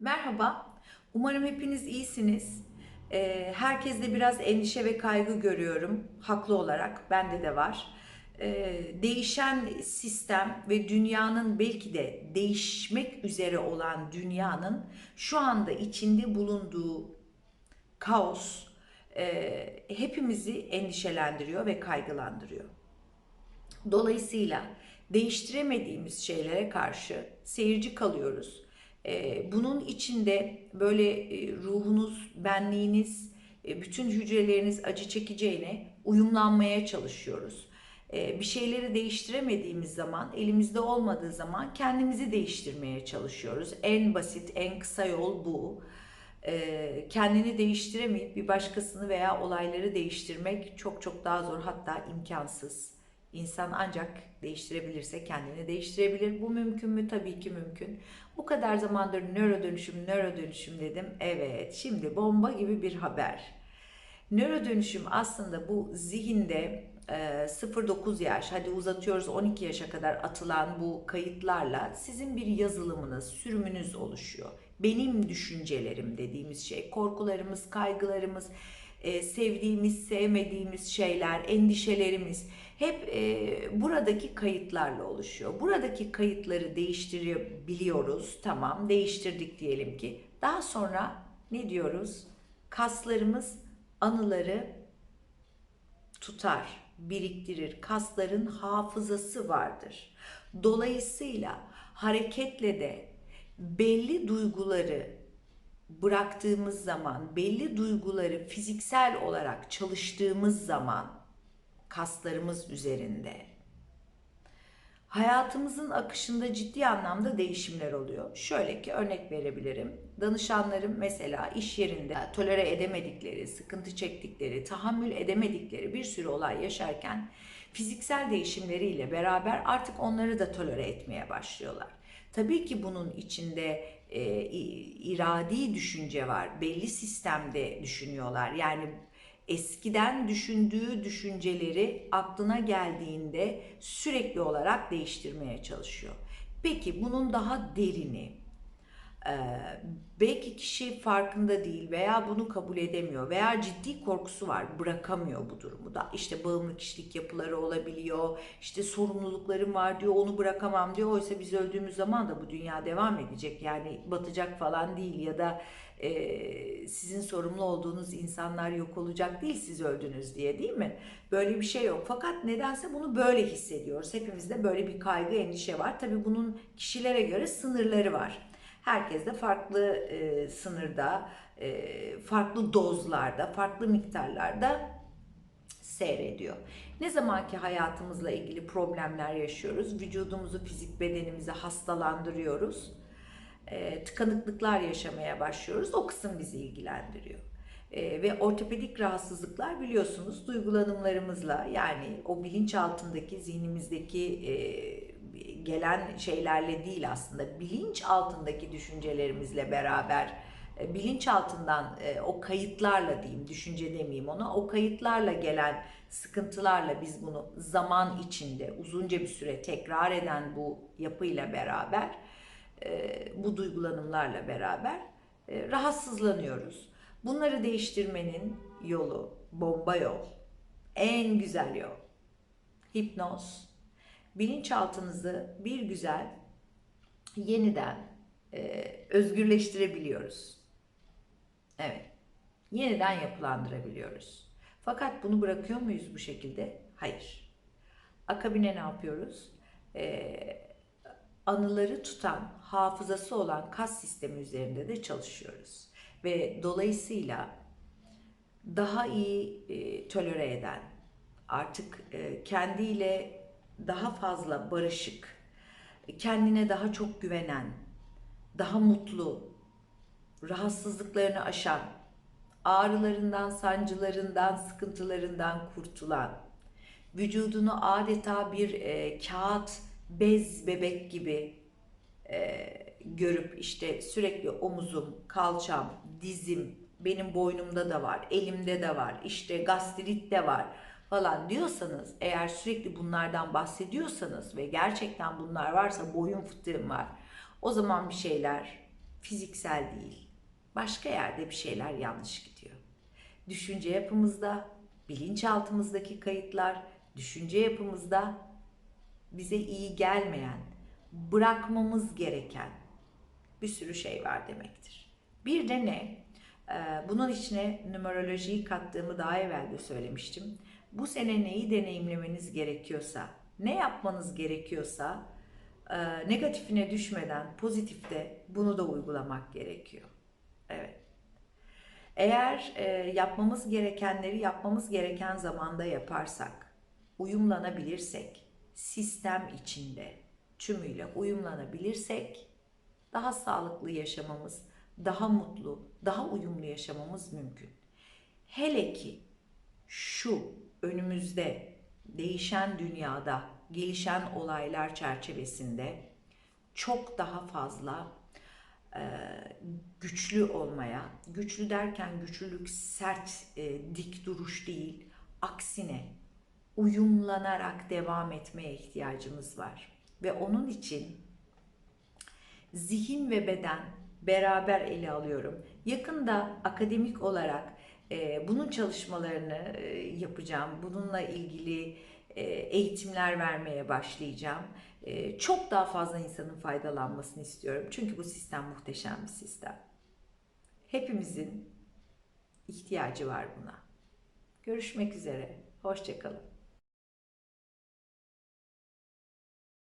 Merhaba, umarım hepiniz iyisiniz. Ee, herkeste biraz endişe ve kaygı görüyorum, haklı olarak, bende de var. Ee, değişen sistem ve dünyanın belki de değişmek üzere olan dünyanın şu anda içinde bulunduğu kaos e, hepimizi endişelendiriyor ve kaygılandırıyor. Dolayısıyla değiştiremediğimiz şeylere karşı seyirci kalıyoruz. Ee, Bunun içinde böyle e, ruhunuz, benliğiniz, e, bütün hücreleriniz acı çekeceğine uyumlanmaya çalışıyoruz. Ee, Bir şeyleri değiştiremediğimiz zaman, elimizde olmadığı zaman kendimizi değiştirmeye çalışıyoruz. En basit, en kısa yol bu. Ee, Kendini değiştiremeyip bir başkasını veya olayları değiştirmek çok çok daha zor hatta imkansız. İnsan ancak değiştirebilirse kendini değiştirebilir. Bu mümkün mü? Tabii ki mümkün. Bu kadar zamandır nöro dönüşüm, nöro dönüşüm dedim. Evet, şimdi bomba gibi bir haber. Nöro dönüşüm aslında bu zihinde e, 0-9 yaş, hadi uzatıyoruz 12 yaşa kadar atılan bu kayıtlarla sizin bir yazılımınız, sürümünüz oluşuyor. Benim düşüncelerim dediğimiz şey, korkularımız, kaygılarımız, e, sevdiğimiz, sevmediğimiz şeyler, endişelerimiz hep e, buradaki kayıtlarla oluşuyor. Buradaki kayıtları değiştirebiliyoruz. Tamam, değiştirdik diyelim ki. Daha sonra ne diyoruz? Kaslarımız anıları tutar, biriktirir. Kasların hafızası vardır. Dolayısıyla hareketle de belli duyguları bıraktığımız zaman, belli duyguları fiziksel olarak çalıştığımız zaman kaslarımız üzerinde hayatımızın akışında ciddi anlamda değişimler oluyor. Şöyle ki örnek verebilirim. Danışanlarım mesela iş yerinde tolere edemedikleri, sıkıntı çektikleri, tahammül edemedikleri bir sürü olay yaşarken fiziksel değişimleriyle beraber artık onları da tolere etmeye başlıyorlar. Tabii ki bunun içinde e, iradi düşünce var. Belli sistemde düşünüyorlar. Yani eskiden düşündüğü düşünceleri aklına geldiğinde sürekli olarak değiştirmeye çalışıyor. Peki bunun daha derini, e, belki kişi farkında değil veya bunu kabul edemiyor veya ciddi korkusu var bırakamıyor bu durumu da işte bağımlı kişilik yapıları olabiliyor işte sorumluluklarım var diyor onu bırakamam diyor oysa biz öldüğümüz zaman da bu dünya devam edecek yani batacak falan değil ya da e, sizin sorumlu olduğunuz insanlar yok olacak değil siz öldünüz diye değil mi? Böyle bir şey yok. Fakat nedense bunu böyle hissediyoruz. Hepimizde böyle bir kaygı, endişe var. Tabii bunun kişilere göre sınırları var. Herkes de farklı e, sınırda, e, farklı dozlarda, farklı miktarlarda seyrediyor. Ne zaman ki hayatımızla ilgili problemler yaşıyoruz, vücudumuzu, fizik bedenimizi hastalandırıyoruz, e, tıkanıklıklar yaşamaya başlıyoruz. O kısım bizi ilgilendiriyor. E, ve ortopedik rahatsızlıklar biliyorsunuz duygulanımlarımızla yani o bilinç altındaki zihnimizdeki e, gelen şeylerle değil aslında bilinç altındaki düşüncelerimizle beraber e, bilinç altından e, o kayıtlarla diyeyim düşünce demeyeyim ona o kayıtlarla gelen sıkıntılarla biz bunu zaman içinde uzunca bir süre tekrar eden bu yapıyla beraber e, bu duygulanımlarla beraber rahatsızlanıyoruz. Bunları değiştirmenin yolu bomba yol. En güzel yol. Hipnoz. Bilinçaltınızı bir güzel yeniden e, özgürleştirebiliyoruz. Evet. Yeniden yapılandırabiliyoruz. Fakat bunu bırakıyor muyuz bu şekilde? Hayır. Akabine ne yapıyoruz? Ee, anıları tutan, hafızası olan kas sistemi üzerinde de çalışıyoruz. Ve dolayısıyla daha iyi e, tolere eden, artık e, kendiyle daha fazla barışık, kendine daha çok güvenen, daha mutlu, rahatsızlıklarını aşan, ağrılarından, sancılarından, sıkıntılarından kurtulan, vücudunu adeta bir e, kağıt, bez bebek gibi e, görüp işte sürekli omuzum, kalçam, dizim, benim boynumda da var, elimde de var, işte gastrit de var falan diyorsanız, eğer sürekli bunlardan bahsediyorsanız ve gerçekten bunlar varsa boyun fıtığım var, o zaman bir şeyler fiziksel değil. Başka yerde bir şeyler yanlış gidiyor. Düşünce yapımızda, bilinçaltımızdaki kayıtlar, düşünce yapımızda bize iyi gelmeyen, bırakmamız gereken bir sürü şey var demektir. Bir de ne? Ee, Bunun içine numerolojiyi kattığımı daha evvel de söylemiştim. Bu sene neyi deneyimlemeniz gerekiyorsa, ne yapmanız gerekiyorsa e, negatifine düşmeden pozitifte bunu da uygulamak gerekiyor. Evet. Eğer e, yapmamız gerekenleri yapmamız gereken zamanda yaparsak, uyumlanabilirsek, sistem içinde tümüyle uyumlanabilirsek daha sağlıklı yaşamamız, daha mutlu, daha uyumlu yaşamamız mümkün. Hele ki şu önümüzde değişen dünyada, gelişen olaylar çerçevesinde çok daha fazla e, güçlü olmaya, güçlü derken güçlülük sert, e, dik duruş değil, aksine uyumlanarak devam etmeye ihtiyacımız var. Ve onun için zihin ve beden beraber ele alıyorum. Yakında akademik olarak e, bunun çalışmalarını e, yapacağım. Bununla ilgili e, eğitimler vermeye başlayacağım. E, çok daha fazla insanın faydalanmasını istiyorum. Çünkü bu sistem muhteşem bir sistem. Hepimizin ihtiyacı var buna. Görüşmek üzere. Hoşçakalın.